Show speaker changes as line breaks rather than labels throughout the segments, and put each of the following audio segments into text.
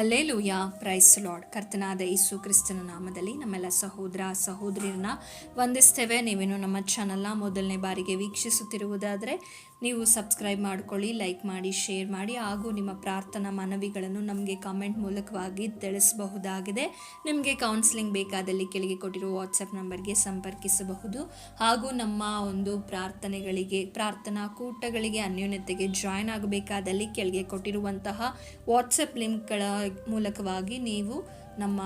Hallelujah. Price lord. ಕರ್ತನಾದ ಯೇಸು ಕ್ರಿಸ್ತನ ನಾಮದಲ್ಲಿ ನಮ್ಮೆಲ್ಲ ಸಹೋದರ, ಸಹೋದರಿಯರನ್ನ ವಂದಿಸ್ತೇವೆ. ನೀವೇನು ನಮ್ಮ ಚಾನಲ್ನ ಮೊದಲನೇ ಬಾರಿಗೆ ವೀಕ್ಷಿಸುತ್ತಿರುವುದಾದರೆ ನೀವು ಸಬ್ಸ್ಕ್ರೈಬ್ ಮಾಡ್ಕೊಳ್ಳಿ, ಲೈಕ್ ಮಾಡಿ, ಶೇರ್ ಮಾಡಿ ಹಾಗೂ ನಿಮ್ಮ ಪ್ರಾರ್ಥನಾ ಮನವಿಗಳನ್ನು ನಮಗೆ ಕಾಮೆಂಟ್ ಮೂಲಕವಾಗಿ ತಿಳಿಸಬಹುದಾಗಿದೆ. ನಿಮಗೆ ಕೌನ್ಸಿಲಿಂಗ್ ಬೇಕಾದಲ್ಲಿ ಕೆಳಗೆ ಕೊಟ್ಟಿರುವ ವಾಟ್ಸಪ್ ನಂಬರ್ಗೆ ಸಂಪರ್ಕಿಸಬಹುದು ಹಾಗೂ ನಮ್ಮ ಒಂದು ಪ್ರಾರ್ಥನೆಗಳಿಗೆ, ಪ್ರಾರ್ಥನಾ ಕೂಟಗಳಿಗೆ, ಅನ್ಯೋನ್ಯತೆಗೆ ಜಾಯ್ನ್ ಆಗಬೇಕಾದಲ್ಲಿ ಕೆಳಗೆ ಕೊಟ್ಟಿರುವಂತಹ ವಾಟ್ಸಪ್ ಲಿಂಕ್ಗಳ ಮೂಲಕವಾಗಿ ನೀವು ನಮ್ಮ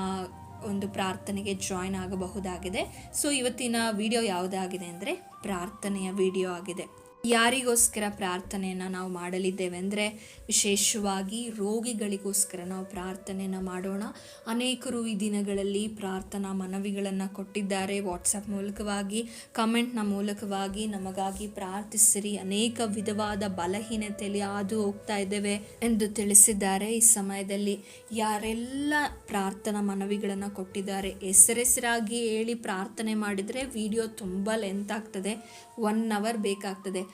ಒಂದು ಪ್ರಾರ್ಥನೆಗೆ ಜಾಯ್ನ್ ಆಗಬಹುದಾಗಿದೆ. ಸೊ ಇವತ್ತಿನ ವಿಡಿಯೋ ಯಾವುದಾಗಿದೆ ಅಂದರೆ ಪ್ರಾರ್ಥನೆಯ ವಿಡಿಯೋ ಆಗಿದೆ. ಯಾರಿಗೋಸ್ಕರ ಪ್ರಾರ್ಥನೆಯನ್ನು ನಾವು ಮಾಡಲಿದ್ದೇವೆ ಅಂದರೆ ವಿಶೇಷವಾಗಿ ರೋಗಿಗಳಿಗೋಸ್ಕರ ನಾವು ಪ್ರಾರ್ಥನೆಯನ್ನು ಮಾಡೋಣ. ಅನೇಕರು ಈ ದಿನಗಳಲ್ಲಿ ಪ್ರಾರ್ಥನಾ ಮನವಿಗಳನ್ನು ಕೊಟ್ಟಿದ್ದಾರೆ. ವಾಟ್ಸಪ್ ಮೂಲಕವಾಗಿ ಕಮೆಂಟ್ನ ಮೂಲಕವಾಗಿ ನಮಗಾಗಿ ಪ್ರಾರ್ಥಿಸಿರಿ. ಅನೇಕ ವಿಧವಾದ ಬಲಹೀನತೆಯಲ್ಲಿ ಹಾದು ಹೋಗ್ತಾ ಇದ್ದೇವೆ ಎಂದು ತಿಳಿಸಿದ್ದಾರೆ. ಈ ಸಮಯದಲ್ಲಿ ಯಾರೆಲ್ಲ ಪ್ರಾರ್ಥನಾ ಮನವಿಗಳನ್ನು ಕೊಟ್ಟಿದ್ದಾರೆ, ಹೆಸರೆಸರಾಗಿ ಹೇಳಿ ಪ್ರಾರ್ಥನೆ ಮಾಡಿದರೆ ವಿಡಿಯೋ ತುಂಬ ಲೆಂತ್ ಆಗ್ತದೆ. ಒನ್ ಅವರ್ ಬೇಕಾಗ್ತದೆ.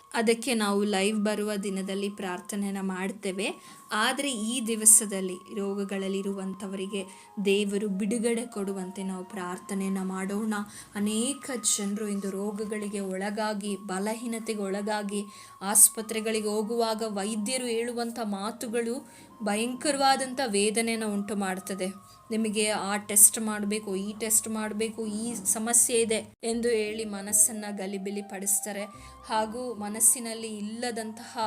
ಅದಕ್ಕೆ ನಾವು ಲೈವ್ ಬರುವ ದಿನದಲ್ಲಿ ಪ್ರಾರ್ಥನೆಯನ್ನು ಮಾಡ್ತೇವೆ. ಆದರೆ ಈ ದಿವಸದಲ್ಲಿ ರೋಗಗಳಲ್ಲಿರುವಂಥವರಿಗೆ ದೇವರು ಬಿಡುಗಡೆ ಕೊಡುವಂತೆ ನಾವು ಪ್ರಾರ್ಥನೆಯನ್ನು ಮಾಡೋಣ. ಅನೇಕ ಜನರು ಇಂದು ರೋಗಗಳಿಗೆ ಒಳಗಾಗಿ, ಬಲಹೀನತೆಗೆ ಒಳಗಾಗಿ, ಆಸ್ಪತ್ರೆಗಳಿಗೆ ಹೋಗುವಾಗ ವೈದ್ಯರು ಹೇಳುವಂಥ ಮಾತುಗಳು ಭಯಂಕರವಾದಂಥ ವೇದನೆಯನ್ನು ಉಂಟು ಮಾಡ್ತದೆ. ನಿಮಗೆ ಆ ಟೆಸ್ಟ್ ಮಾಡಬೇಕು, ಈ ಟೆಸ್ಟ್ ಮಾಡಬೇಕು, ಈ ಸಮಸ್ಯೆ ಇದೆ ಎಂದು ಹೇಳಿ ಮನಸ್ಸನ್ನು ಗಲಿಬಿಲಿ ಪಡಿಸ್ತಾರೆ ಹಾಗೂ ಮನಸ್ಸಿನಲ್ಲಿ ಇಲ್ಲದಂತಹ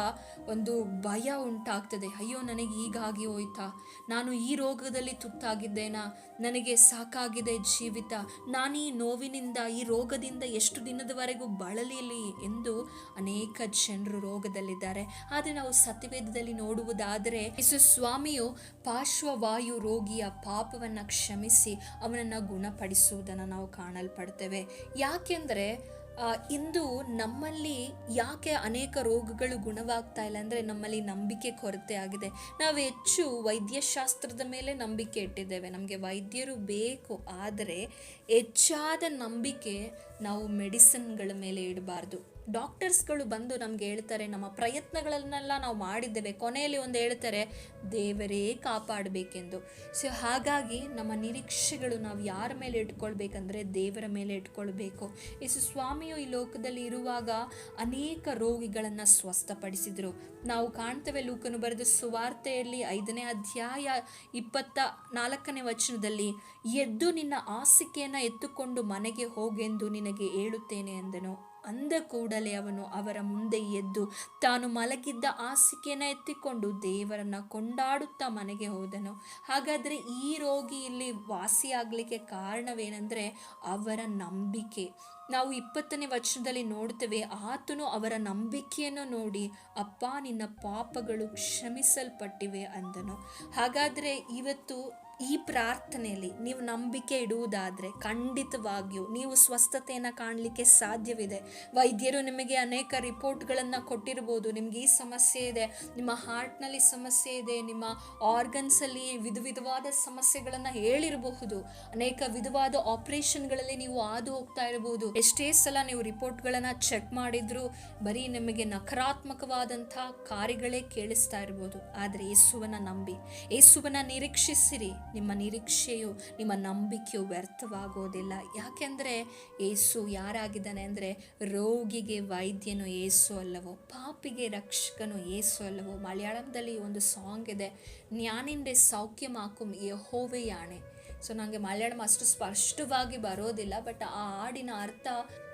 ಒಂದು ಭಯ ಉಂಟಾಗ್ತದೆ. ಅಯ್ಯೋ, ನನಗೆ ಹೀಗಾಗಿ ಹೋಯ್ತಾ? ನಾನು ಈ ರೋಗದಲ್ಲಿ ತುತ್ತಾಗಿದ್ದೇನಾ? ನನಗೆ ಸಾಕಾಗಿದೆ ಜೀವಿತ. ನಾನು ಈ ನೋವಿನಿಂದ, ಈ ರೋಗದಿಂದ ಎಷ್ಟು ದಿನದವರೆಗೂ ಬಳಲಿಲಿ ಎಂದು ಅನೇಕ ಜನರು ರೋಗದಲ್ಲಿದ್ದಾರೆ. ಆದರೆ ನಾವು ಸತ್ಯವೇದದಲ್ಲಿ ನೋಡುವುದಾದರೆ, ಯೇಸು ಸ್ವಾಮಿಯು ಪಾರ್ಶ್ವವಾಯು ರೋಗಿಯ ಪಾಪವನ್ನು ಕ್ಷಮಿಸಿ ಅವನನ್ನು ಗುಣಪಡಿಸುವುದನ್ನು ನಾವು ಕಾಣಲ್ಪಡ್ತೇವೆ. ಯಾಕೆಂದರೆ ಇಂದು ನಮ್ಮಲ್ಲಿ ಯಾಕೆ ಅನೇಕ ರೋಗಗಳು ಗುಣವಾಗ್ತಾ ಇಲ್ಲ ಅಂದರೆ ನಮ್ಮಲ್ಲಿ ನಂಬಿಕೆ ಕೊರತೆ ಆಗಿದೆ. ನಾವು ಹೆಚ್ಚು ವೈದ್ಯಶಾಸ್ತ್ರದ ಮೇಲೆ ನಂಬಿಕೆ ಇಟ್ಟಿದ್ದೇವೆ. ನಮಗೆ ವೈದ್ಯರು ಬೇಕು ಆದರೆ ಹೆಚ್ಚಾದ ನಂಬಿಕೆ ನಾವು ಮೆಡಿಸಿನ್ಗಳ ಮೇಲೆ ಇಡಬಾರ್ದು. ಡಾಕ್ಟರ್ಸ್ಗಳು ಬಂದು ನಮ್ಗೆ ಹೇಳ್ತಾರೆ, ನಮ್ಮ ಪ್ರಯತ್ನಗಳನ್ನೆಲ್ಲ ನಾವು ಮಾಡಿದ್ದೇವೆ. ಕೊನೆಯಲ್ಲಿ ಒಂದು ಹೇಳ್ತಾರೆ, ದೇವರೇ ಕಾಪಾಡಬೇಕೆಂದು. ಸೊ ಹಾಗಾಗಿ ನಮ್ಮ ನಿರೀಕ್ಷೆಗಳು ನಾವು ಯಾರ ಮೇಲೆ ಇಟ್ಕೊಳ್ಬೇಕಂದ್ರೆ ದೇವರ ಮೇಲೆ ಇಟ್ಕೊಳ್ಬೇಕು. ಯೇಸು ಸ್ವಾಮಿಯು ಈ ಲೋಕದಲ್ಲಿ ಇರುವಾಗ ಅನೇಕ ರೋಗಿಗಳನ್ನು ಸ್ವಸ್ಥಪಡಿಸಿದರು. ನಾವು ಕಾಣ್ತೇವೆ, ಲೂಕನು ಬರೆದ ಸುವಾರ್ತೆಯಲ್ಲಿ ಐದನೇ ಅಧ್ಯಾಯ ಇಪ್ಪತ್ತ ನಾಲ್ಕನೇ ವಚನದಲ್ಲಿ, ಎದ್ದು ನಿನ್ನ ಆಸಿಕೆಯನ್ನು ಎತ್ತುಕೊಂಡು ಮನೆಗೆ ಹೋಗೆಂದು ನಿನಗೆ ಹೇಳುತ್ತೇನೆ ಎಂದನು ಅಂದ ಕೂಡಲೇ ಅವನು ಅವರ ಮುಂದೆ ಎದ್ದು ತಾನು ಮಲಗಿದ್ದ ಹಾಸಿಗೆಯನ್ನು ಎತ್ತಿಕೊಂಡು ದೇವರನ್ನ ಕೊಂಡಾಡುತ್ತಾ ಮನೆಗೆ ಹೋದನು. ಹಾಗಾದರೆ ಈ ರೋಗಿ ಇಲ್ಲಿ ವಾಸಿಯಾಗಲಿಕ್ಕೆ ಕಾರಣವೇನೆಂದರೆ ಅವರ ನಂಬಿಕೆ. ನಾವು ಇಪ್ಪತ್ತನೇ ವಚನದಲ್ಲಿ ನೋಡ್ತೇವೆ, ಆತನು ಅವರ ನಂಬಿಕೆಯನ್ನು ನೋಡಿ, ಅಪ್ಪ, ನಿನ್ನ ಪಾಪಗಳು ಕ್ಷಮಿಸಲ್ಪಟ್ಟಿವೆ ಅಂದನು. ಹಾಗಾದರೆ ಇವತ್ತು ಈ ಪ್ರಾರ್ಥನೆಯಲ್ಲಿ ನೀವು ನಂಬಿಕೆ ಇಡುವುದಾದರೆ ಖಂಡಿತವಾಗಿಯೂ ನೀವು ಸ್ವಸ್ಥತೆಯನ್ನು ಕಾಣಲಿಕ್ಕೆ ಸಾಧ್ಯವಿದೆ. ವೈದ್ಯರು ನಿಮಗೆ ಅನೇಕ ರಿಪೋರ್ಟ್ಗಳನ್ನು ಕೊಟ್ಟಿರ್ಬೋದು. ನಿಮಗೆ ಈ ಸಮಸ್ಯೆ ಇದೆ, ನಿಮ್ಮ ಹಾರ್ಟ್ನಲ್ಲಿ ಸಮಸ್ಯೆ ಇದೆ, ನಿಮ್ಮ ಆರ್ಗನ್ಸಲ್ಲಿ ವಿಧ ವಿಧವಾದ ಸಮಸ್ಯೆಗಳನ್ನು ಹೇಳಿರಬಹುದು. ಅನೇಕ ವಿಧವಾದ ಆಪರೇಷನ್ಗಳಲ್ಲಿ ನೀವು ಹಾದು ಹೋಗ್ತಾ ಇರಬಹುದು ಎಷ್ಟೇ ಸಲ ನೀವು ರಿಪೋರ್ಟ್ಗಳನ್ನು ಚೆಕ್ ಮಾಡಿದ್ರು ಬರೀ ನಿಮಗೆ ನಕಾರಾತ್ಮಕವಾದಂಥ ಕಾರ್ಯಗಳೇ ಕೇಳಿಸ್ತಾ ಇರ್ಬೋದು. ಆದರೆ ಯೇಸುವನ್ನ ನಂಬಿ, ಯೇಸುವನ್ನ ನಿರೀಕ್ಷಿಸಿರಿ. ನಿಮ್ಮ ನಿರೀಕ್ಷೆಯು, ನಿಮ್ಮ ನಂಬಿಕೆಯು ವ್ಯರ್ಥವಾಗೋದಿಲ್ಲ. ಯಾಕೆಂದರೆ ಏಸು ಯಾರಾಗಿದ್ದಾನೆ ಅಂದರೆ ರೋಗಿಗೆ ವೈದ್ಯನು ಏಸು ಅಲ್ಲವೋ, ಪಾಪಿಗೆ ರಕ್ಷಕನು ಏಸು ಅಲ್ಲವೋ. ಮಲಯಾಳಂದಲ್ಲಿ ಒಂದು ಸಾಂಗ್ ಇದೆ ಜ್ಞಾನಿಂದೆ ಸೌಖ್ಯಮಾಕುಂ ಯಹೋವೆಯಾಣೆ ಸೊ ನನಗೆ ಮಲಯಾಳಂ ಅಷ್ಟು ಸ್ಪಷ್ಟವಾಗಿ ಬರೋದಿಲ್ಲ ಬಟ್ ಆ ಹಾಡಿನ ಅರ್ಥ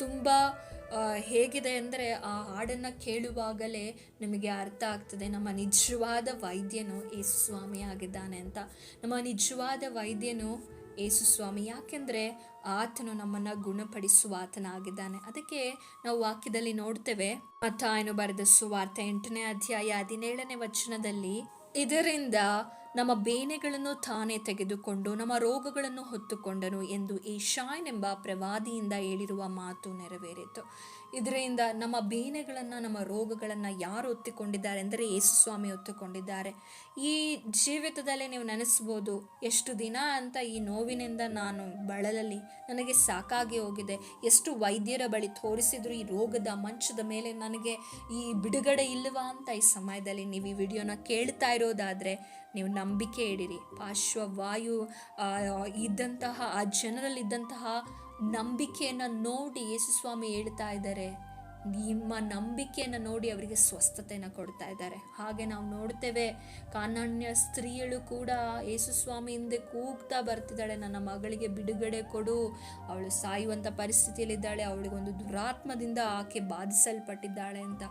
ತುಂಬ ಹೇಗಿದೆ ಅಂದರೆ ಆ ಹಾಡನ್ನು ಕೇಳುವಾಗಲೇ ನಮಗೆ ಅರ್ಥ ಆಗ್ತದೆ. ನಮ್ಮ ನಿಜವಾದ ವೈದ್ಯನು ಯೇಸು ಸ್ವಾಮಿ ಆಗಿದ್ದಾನೆ ಅಂತ. ನಮ್ಮ ನಿಜವಾದ ವೈದ್ಯನು ಯೇಸು ಸ್ವಾಮಿ ಯಾಕೆಂದರೆ ಆತನು ನಮ್ಮನ್ನು ಗುಣಪಡಿಸುವ ಆತನಾಗಿದ್ದಾನೆ ಅದಕ್ಕೆ ನಾವು ವಾಕ್ಯದಲ್ಲಿ ನೋಡ್ತೇವೆ, ಮತ್ತಾಯನು ಬರೆದ ಸುವಾರ್ತೆ ಎಂಟನೇ ಅಧ್ಯಾಯ ಹದಿನೇಳನೇ ವಚನದಲ್ಲಿ, ಇದರಿಂದ ನಮ್ಮ ಬೇನೆಗಳನ್ನು ತಾನೇ ತೆಗೆದುಕೊಂಡು ನಮ್ಮ ರೋಗಗಳನ್ನು ಹೊತ್ತುಕೊಂಡನು ಎಂದು ಏಷಾಯನ್ ಎಂಬ ಪ್ರವಾದಿಯಿಂದ ಹೇಳಿರುವ ಮಾತು ನೆರವೇರಿತು. ಇದರಿಂದ ನಮ್ಮ ಬೇನೆಗಳನ್ನು, ನಮ್ಮ ರೋಗಗಳನ್ನು ಯಾರು ಒತ್ತಿಕೊಂಡಿದ್ದಾರೆ ಅಂದರೆ ಯೇಸು ಸ್ವಾಮಿ ಹೊತ್ತುಕೊಂಡಿದ್ದಾರೆ ಈ ಜೀವಿತದಲ್ಲಿ ನೀವು ನೆನೆಸ್ಬೋದು, ಎಷ್ಟು ದಿನ ಅಂತ ಈ ನೋವಿನಿಂದ ನಾನು ಬಳಲಲಿ ನನಗೆ ಸಾಕಾಗಿ ಹೋಗಿದೆ. ಎಷ್ಟು ವೈದ್ಯರ ಬಳಿ ತೋರಿಸಿದ್ರು ಈ ರೋಗದ ಮಂಚದ ಮೇಲೆ ನನಗೆ ಈ ಬಿಡುಗಡೆ ಇಲ್ಲವಾ ಅಂತ ಈ ಸಮಯದಲ್ಲಿ ನೀವು ಈ ವಿಡಿಯೋನ ಕೇಳ್ತಾ ಇರೋದಾದರೆ ನೀವು ನಂಬಿಕೆ ಇಡಿರಿ. ಪಾರ್ಶ್ವವಾಯು ಇದ್ದಂತಹ, ಆ ಜನರಲ್ಲಿದ್ದಂತಹ ನಂಬಿಕೆಯನ್ನು ನೋಡಿ ಯೇಸುಸ್ವಾಮಿ ಹೇಳ್ತಾ ಇದ್ದಾರೆ. ನಿಮ್ಮ ನಂಬಿಕೆಯನ್ನು ನೋಡಿ ಅವರಿಗೆ ಸ್ವಸ್ಥತೆಯನ್ನು ಕೊಡ್ತಾ ಇದ್ದಾರೆ. ಹಾಗೆ ನಾವು ನೋಡ್ತೇವೆ ಕಾನಾಣ್ಯ ಸ್ತ್ರೀಯಳು ಕೂಡ ಯೇಸುಸ್ವಾಮಿ ಹಿಂದೆ ಕೂಗ್ತಾ ಬರ್ತಿದ್ದಾಳೆ, ನನ್ನ ಮಗಳಿಗೆ ಬಿಡುಗಡೆ ಕೊಡು. ಅವಳು ಸಾಯುವಂಥ ಪರಿಸ್ಥಿತಿಯಲ್ಲಿದ್ದಾಳೆ, ಅವಳಿಗೊಂದು ದುರಾತ್ಮದಿಂದ ಆಕೆ ಬಾಧಿಸಲ್ಪಟ್ಟಿದ್ದಾಳೆ ಅಂತ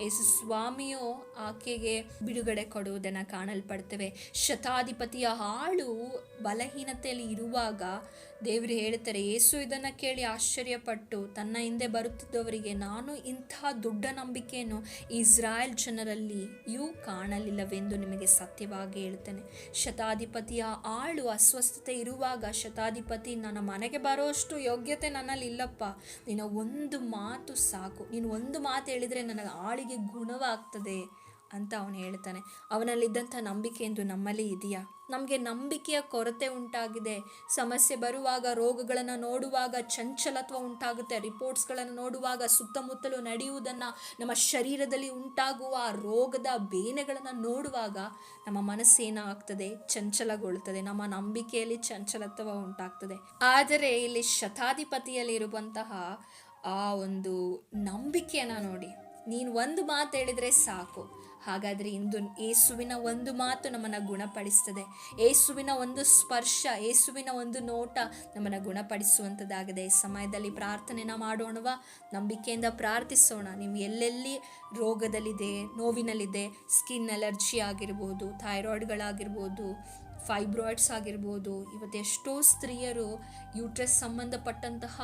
ಯೇಸು ಸ್ವಾಮಿಯು ಆಕೆಗೆ ಬಿಡುಗಡೆ ಕೊಡುವುದನ್ನು ಕಾಣಲ್ಪಡ್ತೇವೆ. ಶತಾಧಿಪತಿಯ ಹಾಳು ಬಲಹೀನತೆಯಲ್ಲಿ ಇರುವಾಗ ದೇವರು ಹೇಳ್ತಾರೆ ಏಸು ಇದನ್ನು ಕೇಳಿ ಆಶ್ಚರ್ಯಪಟ್ಟು, ತನ್ನ ಹಿಂದೆ ಬರುತ್ತಿದ್ದವರಿಗೆ ನಾನು ಇಂತಹ ದೊಡ್ಡ ನಂಬಿಕೆಯನ್ನು ಇಸ್ರಾಯೇಲ್ ಜನರಲ್ಲಿ ಯೂ ಕಾಣಲಿಲ್ಲವೆಂದು ನಿಮಗೆ ಸತ್ಯವಾಗಿ ಹೇಳ್ತೇನೆ. ಶತಾಧಿಪತಿಯ ಆಳು ಅಸ್ವಸ್ಥತೆ ಇರುವಾಗ ಶತಾಧಿಪತಿ, ನನ್ನ ಮನೆಗೆ ಬರೋಷ್ಟು ಯೋಗ್ಯತೆ ನನ್ನಲ್ಲಿ ಇಲ್ಲಪ್ಪ. ನಿನ್ನ ಒಂದು ಮಾತು ಸಾಕು. ನೀನು ಒಂದು ಮಾತು ಹೇಳಿದರೆ ನನಗೆ ಆಳಿಗೆ ಗುಣವಾಗ್ತದೆ. ಅಂತ ಅವನು ಹೇಳ್ತಾನೆ. ಅವನಲ್ಲಿದ್ದಂಥ ನಂಬಿಕೆ ಎಂದು ನಮ್ಮಲ್ಲಿ ಇದೆಯಾ? ನಮಗೆ ನಂಬಿಕೆಯ ಕೊರತೆ ಉಂಟಾಗಿದೆ. ಸಮಸ್ಯೆ ಬರುವಾಗ, ರೋಗಗಳನ್ನು ನೋಡುವಾಗ, ಚಂಚಲತ್ವ ಉಂಟಾಗುತ್ತೆ. ರಿಪೋರ್ಟ್ಸ್ಗಳನ್ನು ನೋಡುವಾಗ, ಸುತ್ತಮುತ್ತಲು ನಡೆಯುವುದನ್ನು ನಮ್ಮ ಶರೀರದಲ್ಲಿ ಉಂಟಾಗುವ ರೋಗದ ಬೇನೆಗಳನ್ನು ನೋಡುವಾಗ ನಮ್ಮ ಮನಸ್ಸು ಏನಾಗ್ತದೆ? ಚಂಚಲಗೊಳ್ಳುತ್ತದೆ. ನಮ್ಮ ನಂಬಿಕೆಯಲ್ಲಿ ಚಂಚಲತ್ವ ಉಂಟಾಗ್ತದೆ. ಆದರೆ ಇಲ್ಲಿ ಶತಾಧಿಪತಿಯಲ್ಲಿರುವಂತಹ ಆ ಒಂದು ನಂಬಿಕೆಯನ್ನು ನೋಡಿ. ನೀನು ಒಂದು ಮಾತು ಹೇಳಿದರೆ ಸಾಕು. ಹಾಗಾದರೆ ಇಂದು ಏಸುವಿನ ಒಂದು ಮಾತು ನಮ್ಮನ್ನು ಗುಣಪಡಿಸ್ತದೆ. ಏಸುವಿನ ಒಂದು ಸ್ಪರ್ಶ, ಏಸುವಿನ ಒಂದು ನೋಟ ನಮ್ಮನ್ನು ಗುಣಪಡಿಸುವಂಥದ್ದಾಗಿದೆ ಈ ಸಮಯದಲ್ಲಿ ಪ್ರಾರ್ಥನೆನ ಮಾಡೋಣವಾ ನಂಬಿಕೆಯಿಂದ ಪ್ರಾರ್ಥಿಸೋಣ. ನೀವು ಎಲ್ಲೆಲ್ಲಿ ರೋಗದಲ್ಲಿದೆ, ನೋವಿನಲ್ಲಿದೆ ಸ್ಕಿನ್ ಅಲರ್ಜಿ ಆಗಿರ್ಬೋದು ಥೈರಾಯ್ಡ್ಗಳಾಗಿರ್ಬೋದು ಫೈಬ್ರಾಯ್ಡ್ಸ್ ಆಗಿರ್ಬೋದು ಇವತ್ತೆಷ್ಟೋ ಸ್ತ್ರೀಯರು ಯೂಟ್ರಸ್ ಸಂಬಂಧಪಟ್ಟಂತಹ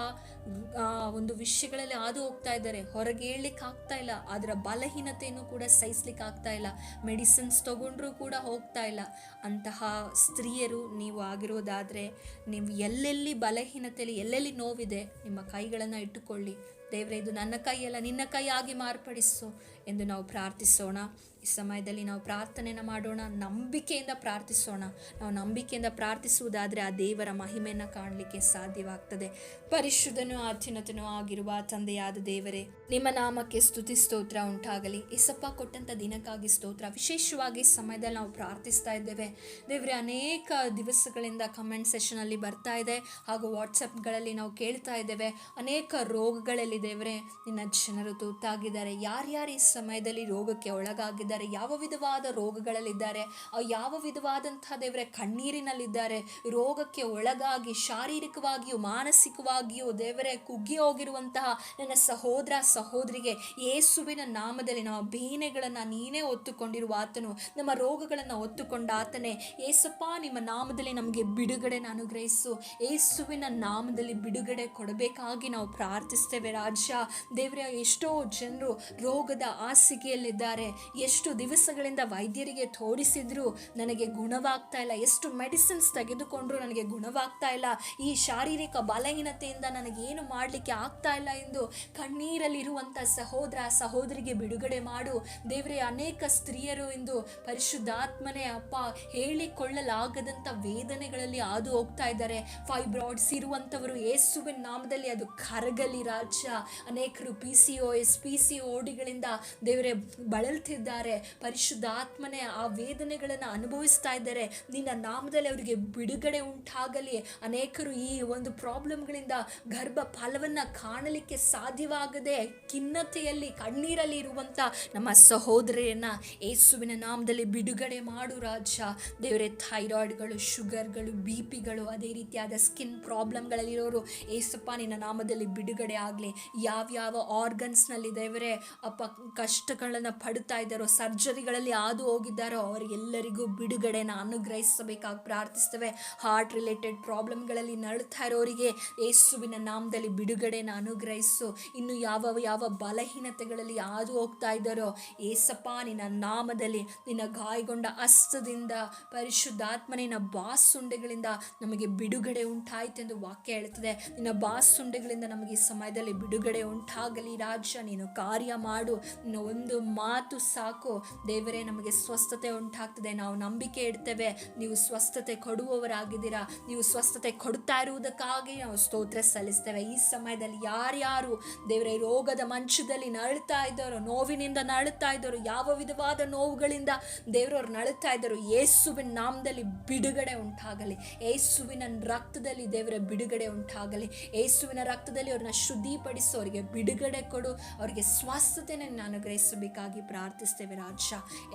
ಒಂದು ವಿಷಯಗಳಲ್ಲಿ ಹಾದು ಹೋಗ್ತಾ ಇದ್ದಾರೆ. ಹೊರಗೆ ಹೇಳಲಿಕ್ಕೆ ಆಗ್ತಾ ಇಲ್ಲ. ಅದರ ಬಲಹೀನತೆಯನ್ನು ಕೂಡ ಸಹಿಸ್ಲಿಕ್ಕೆ ಆಗ್ತಾ ಇಲ್ಲ. ಮೆಡಿಸಿನ್ಸ್ ತಗೊಂಡ್ರೂ ಕೂಡ ಹೋಗ್ತಾ ಇಲ್ಲ. ಅಂತಹ ಸ್ತ್ರೀಯರು ನೀವು ಆಗಿರೋದಾದರೆ ನೀವು ಎಲ್ಲೆಲ್ಲಿ ಬಲಹೀನತೆಯಲ್ಲಿ, ಎಲ್ಲೆಲ್ಲಿ ನೋವಿದೆ, ನಿಮ್ಮ ಕೈಗಳನ್ನು ಇಟ್ಟುಕೊಳ್ಳಿ. ದೇವರೇ, ಇದು ನನ್ನ ಕೈಯಲ್ಲ, ನಿನ್ನ ಕೈಯಾಗಿ ಮಾರ್ಪಡಿಸು. ಎಂದು ನಾವು ಪ್ರಾರ್ಥಿಸೋಣ. ಈ ಸಮಯದಲ್ಲಿ ನಾವು ಪ್ರಾರ್ಥನೆಯನ್ನು ಮಾಡೋಣ. ನಂಬಿಕೆಯಿಂದ ಪ್ರಾರ್ಥಿಸೋಣ. ನಾವು ನಂಬಿಕೆಯಿಂದ ಪ್ರಾರ್ಥಿಸುವುದಾದರೆ ಆ ದೇವರ ಮಹಿಮೆಯನ್ನು ಕಾಣಲಿಕ್ಕೆ ಸಾಧ್ಯವಾಗ್ತದೆ. ಪರಿಶುದ್ಧನೂ ಅತ್ಯುನ್ನತನೂ ಆಗಿರುವ ತಂದೆಯಾದ ದೇವರೇ, ನಿಮ್ಮ ನಾಮಕ್ಕೆ ಸ್ತುತಿ, ಸ್ತೋತ್ರ ಉಂಟಾಗಲಿ. ಇಸಪ್ಪ ಕೊಟ್ಟಂಥ ದಿನಕ್ಕಾಗಿ ಸ್ತೋತ್ರ. ವಿಶೇಷವಾಗಿ ಸಮಯದಲ್ಲಿ ನಾವು ಪ್ರಾರ್ಥಿಸ್ತಾ ಇದ್ದೇವೆ. ದೇವರೇ, ಅನೇಕ ದಿವಸಗಳಿಂದ ಕಮೆಂಟ್ ಸೆಷನಲ್ಲಿ ಬರ್ತಾ ಇದೆ. ಹಾಗೂ ವಾಟ್ಸಪ್ಗಳಲ್ಲಿ ನಾವು ಕೇಳ್ತಾ ಇದ್ದೇವೆ. ಅನೇಕ ರೋಗಗಳಲ್ಲಿ ದೇವರೇ, ನಿನ್ನ ಜನರು ತುತ್ತಾಗಿದ್ದಾರೆ. ಯಾರ್ಯಾರು ಈ ಸಮಯದಲ್ಲಿ ರೋಗಕ್ಕೆ ಒಳಗಾಗಿದ್ದಾರೆ. ಯಾವ ವಿಧವಾದ ರೋಗಗಳಲ್ಲಿದ್ದಾರೆ? ಯಾವ ವಿಧವಾದಂತಹ ದೇವರೇ, ಕಣ್ಣೀರಿನಲ್ಲಿದ್ದಾರೆ. ರೋಗಕ್ಕೆ ಒಳಗಾಗಿ, ಶಾರೀರಿಕವಾಗಿಯೂ ಮಾನಸಿಕವಾಗಿಯೂ ದೇವರೇ ಕುಗ್ಗಿ ಹೋಗಿರುವಂತಹ ನನ್ನ ಸಹೋದರ, ಸಹೋದರಿಗೆ ಯೇಸುವಿನ ನಾಮದಲ್ಲಿ ನಾವು ಬೇನೆಗಳನ್ನು ನೀನೇ ಒತ್ತುಕೊಂಡಿರುವ ಆತನು. ನಮ್ಮ ರೋಗಗಳನ್ನು ಒತ್ತುಕೊಂಡ ಆತನೇ. ಏಸಪ್ಪ, ನಿಮ್ಮ ನಾಮದಲ್ಲಿ ನಮಗೆ ಬಿಡುಗಡೆನ ಅನುಗ್ರಹಿಸು ಯೇಸುವಿನ ನಾಮದಲ್ಲಿ ಬಿಡುಗಡೆ ಕೊಡಬೇಕಾಗಿ ನಾವು ಪ್ರಾರ್ಥಿಸ್ತೇವೆ ರಾಜ. ದೇವರ, ಎಷ್ಟೋ ಜನರು ರೋಗದ ಹಾಸಿಗೆಯಲ್ಲಿದ್ದಾರೆ. ಎಷ್ಟು ದಿವಸಗಳಿಂದ ವೈದ್ಯರಿಗೆ ತೋರಿಸಿದ್ರು ನನಗೆ ಗುಣವಾಗ್ತಾ ಇಲ್ಲ. ಎಷ್ಟು ಮೆಡಿಸಿನ್ಸ್ ತೆಗೆದುಕೊಂಡ್ರು ನನಗೆ ಗುಣವಾಗ್ತಾ ಇಲ್ಲ. ಈ ಶಾರೀರಿಕ ಬಲಹೀನತೆಯಿಂದ ನನಗೆ ಏನು ಮಾಡಲಿಕ್ಕೆ ಆಗ್ತಾ ಇಲ್ಲ ಎಂದು ಕಣ್ಣೀರಲ್ಲಿರುವಂಥ ಸಹೋದರ, ಸಹೋದರಿಗೆ ಬಿಡುಗಡೆ ಮಾಡು. ದೇವರೇ, ಅನೇಕ ಸ್ತ್ರೀಯರು ಎಂದು ಪರಿಶುದ್ಧಾತ್ಮನೇ ಅಪ್ಪ ಹೇಳಿಕೊಳ್ಳಲಾಗದಂಥ ವೇದನೆಗಳಲ್ಲಿ ಹಾದು ಹೋಗ್ತಾ ಇದ್ದಾರೆ. ಫೈಬ್ರಾಯ್ಡ್ಸ್ ಇರುವಂಥವರು ಯೇಸುವಿನ ನಾಮದಲ್ಲಿ ಅದು ಕರಗಲಿ ರಾಜ್ಯ. ಅನೇಕರು P C O S P C ಓಡಿಗಳಿಂದ ದೇವರೇ, ಬಳಲ್ತಿದ್ದಾರೆ. ಪರಿಶುದ್ಧ ಆತ್ಮನೇ ಆ ವೇದನೆಗಳನ್ನು ಅನುಭವಿಸ್ತಾ ಇದ್ದಾರೆ. ನಿನ್ನ ನಾಮದಲ್ಲಿ ಅವರಿಗೆ ಬಿಡುಗಡೆ ಉಂಟಾಗಲಿ. ಅನೇಕರು ಈ ಒಂದು ಪ್ರಾಬ್ಲಮ್ಗಳಿಂದ ಗರ್ಭ ಫಲವನ್ನು ಕಾಣಲಿಕ್ಕೆ ಸಾಧ್ಯವಾಗದೆ ಖಿನ್ನತೆಯಲ್ಲಿ ಕಣ್ಣೀರಲ್ಲಿ ಇರುವಂಥ ನಮ್ಮ ಸಹೋದರಿಯನ್ನ ಯೇಸುವಿನ ನಾಮದಲ್ಲಿ ಬಿಡುಗಡೆ ಮಾಡು ರಾಜ. ದೇವರೇ, ಥೈರಾಯ್ಡ್ಗಳು, ಶುಗರ್ಗಳು ಬಿ ಪಿಗಳು ಅದೇ ರೀತಿಯಾದ ಸ್ಕಿನ್ ಪ್ರಾಬ್ಲಮ್ಗಳಲ್ಲಿರೋರು, ಏಸಪ್ಪ ನಿನ್ನ ನಾಮದಲ್ಲಿ ಬಿಡುಗಡೆ ಆಗಲಿ. ಯಾವ್ಯಾವ ಆರ್ಗನ್ಸ್ನಲ್ಲಿ ದೇವರೇ, ಅಪ್ಪ ಕಷ್ಟಗಳನ್ನು ಪಡ್ತಾ ಇದ್ದಾರೋ, ಸರ್ಜರಿಗಳಲ್ಲಿ ಹಾದು ಹೋಗಿದ್ದಾರೋ, ಅವರಿಗೆಲ್ಲರಿಗೂ ಬಿಡುಗಡೆನ ಅನುಗ್ರಹಿಸಬೇಕಾಗಿ ಪ್ರಾರ್ಥಿಸ್ತೇವೆ. ಹಾರ್ಟ್ ರಿಲೇಟೆಡ್ ಪ್ರಾಬ್ಲಮ್ಗಳಲ್ಲಿ ನಡ್ತಾ ಇರೋರಿಗೆ ಯೇಸುವಿನ ನಾಮದಲ್ಲಿ ಬಿಡುಗಡೆನ ಅನುಗ್ರಹಿಸು. ಇನ್ನು ಯಾವ ಯಾವ ಬಲಹೀನತೆಗಳಲ್ಲಿ ಹಾದು ಹೋಗ್ತಾ ಇದ್ದಾರೋ, ಏಸಪ್ಪ ನಿನ್ನ ನಾಮದಲ್ಲಿ ನಿನ್ನ ಗಾಯಗೊಂಡ ಹಸ್ತದಿಂದ, ಪರಿಶುದ್ಧಾತ್ಮನಿನ ಬಾಸುಂಡೆಗಳಿಂದ ನಮಗೆ ಬಿಡುಗಡೆ ಉಂಟಾಯಿತೆಂದು ವಾಕ್ಯ ಹೇಳುತ್ತದೆ. ನಿನ್ನ ಬಾಸುಂಡೆಗಳಿಂದ ನಮಗೆ ಈ ಸಮಯದಲ್ಲಿ ಬಿಡುಗಡೆ ಉಂಟಾಗಲಿ ರಾಜ ನೀನು ಕಾರ್ಯ ಮಾಡು. ನಿನ್ನ ಒಂದು ಮಾತು ಸಾಕು. ದೇವರೇ, ನಮಗೆ ಸ್ವಸ್ಥತೆ ಉಂಟಾಗ್ತದೆ. ನಾವು ನಂಬಿಕೆ ಇಡ್ತೇವೆ. ನೀವು ಸ್ವಸ್ಥತೆ ಕೊಡುವವರಾಗಿದ್ದೀರಾ? ನೀವು ಸ್ವಸ್ಥತೆ ಕೊಡ್ತಾ ಇರುವುದಕ್ಕಾಗಿ ನಾವು ಸ್ತೋತ್ರ ಸಲ್ಲಿಸ್ತೇವೆ. ಈ ಸಮಯದಲ್ಲಿ ಯಾರ್ಯಾರು ದೇವರೇ, ರೋಗದ ಮಂಚದಲ್ಲಿ ನರಳುತ್ತಾ ಇದ್ದಾರೋ, ನೋವಿನಿಂದ ನರಳುತ್ತಾ ಇದ್ದಾರೋ, ಯಾವ ವಿಧವಾದ ನೋವುಗಳಿಂದ ದೇವರವ್ರು ನರಳುತ್ತಾ ಇದ್ದಾರೋ, ಯೇಸುವಿನ ನಾಮದಲ್ಲಿ ಬಿಡುಗಡೆ ಉಂಟಾಗಲಿ. ಯೇಸುವಿನ ರಕ್ತದಲ್ಲಿ ದೇವರ ಬಿಡುಗಡೆ ಉಂಟಾಗಲಿ. ಯೇಸುವಿನ ರಕ್ತದಲ್ಲಿ ಅವ್ರನ್ನ ಶುದ್ಧಿಪಡಿಸೋ ಅವರಿಗೆ ಬಿಡುಗಡೆ ಕೊಡು. ಅವರಿಗೆ ಸ್ವಸ್ಥತೆಯನ್ನು ನೀನು ಅನುಗ್ರಹಿಸಬೇಕಾಗಿ ಪ್ರಾರ್ಥಿಸ್ತೇವೆ ರಾಜ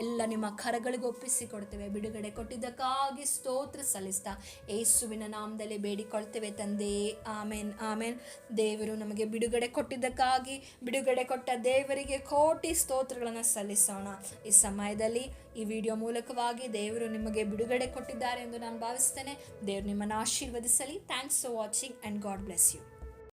ಎಲ್ಲ ನಿಮ್ಮ ಕರಗಳಿಗೆ ಒಪ್ಪಿಸಿ ಕೊಡ್ತೇವೆ ಬಿಡುಗಡೆ ಕೊಟ್ಟಿದ್ದಕ್ಕಾಗಿ ಸ್ತೋತ್ರ ಸಲ್ಲಿಸ್ತಾ ಯೇಸುವಿನ ನಾಮದಲ್ಲಿ ಬೇಡಿಕೊಳ್ತೇವೆ ತಂದೆ. ಆಮೇನ್ ಆಮೇನ್. ದೇವರು ನಮಗೆ ಬಿಡುಗಡೆ ಕೊಟ್ಟಿದ್ದಕ್ಕಾಗಿ, ಬಿಡುಗಡೆ ಕೊಟ್ಟ ದೇವರಿಗೆ ಕೋಟಿ ಸ್ತೋತ್ರಗಳನ್ನು ಸಲ್ಲಿಸೋಣ. ಈ ಸಮಯದಲ್ಲಿ ಈ ವಿಡಿಯೋ ಮೂಲಕವಾಗಿ ದೇವರು ನಿಮಗೆ ಬಿಡುಗಡೆ ಕೊಟ್ಟಿದ್ದಾರೆ ಎಂದು ನಾನು ಭಾವಿಸ್ತೇನೆ. ದೇವರು ನಿಮ್ಮನ್ನು ಆಶೀರ್ವದಿಸಲಿ. Thanks for watching and God bless you